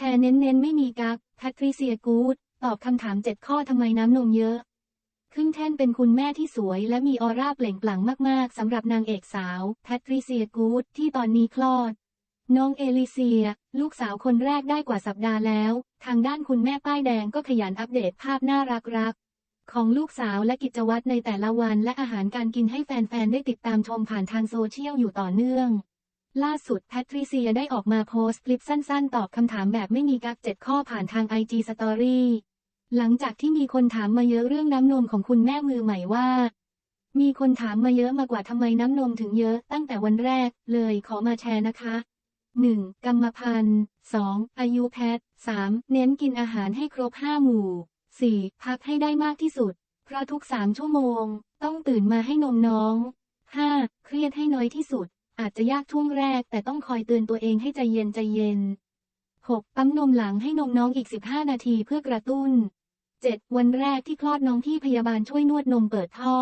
ชร์เน้นๆ ไม่มีกักแพทริเซียกูดตอบคำถาม 7 ข้อทำไมน้ำนมเยอะ ขึ้นแท่นเป็นคุณแม่ที่สวยและมีออร่าเปล่งปลั่งมากๆสำหรับนางเอกสาวแพทริเซียกูดที่ตอนนี้คลอด น้องเอลิเซีย ลูกสาวคนแรกได้กว่าสัปดาห์แล้ว ทางด้านคุณแม่ป้ายแดงก็ขยันอัปเดตภาพน่ารักรักๆของลูกสาวและกิจวัตรในแต่ละวันและอาหารการกินให้แฟนๆได้ติดตามชมผ่านทางโซเชียลอยู่ต่อเนื่อง ล่าสุดแพทริเซียได้ออกมาโพสต์คลิปสั้นๆ ตอบคำถามแบบไม่มีกักเจ็ดข้อผ่านทาง IG Story หลังจากที่มีคนถามมาเยอะเรื่องน้ำนมของคุณแม่มือใหม่ว่า มีคนถามมาเยอะมากว่าทำไมน้ำนมถึงเยอะตั้งแต่วันแรกเลยขอมาแชร์นะคะ 1. กรรมพันธุ์ 2. อายุแพทย์ 3. เน้นกินอาหารให้ครบ 5 หมู่ 4. พักให้ได้มากที่สุด เพราะทุก 3 ชั่วโมง ต้องตื่นมาให้นมน้อง 5. เครียดให้น้อยที่สุด อาจจะยากช่วงแรก แต่ต้องคอยเตือนตัวเองให้ใจเย็นใจเย็น 6. ปั๊มนมหลังให้นมน้องอีก 15 นาทีเพื่อกระตุ้น 7. วันแรกที่คลอดน้องที่พยาบาลช่วยนวดนมเปิดท่อ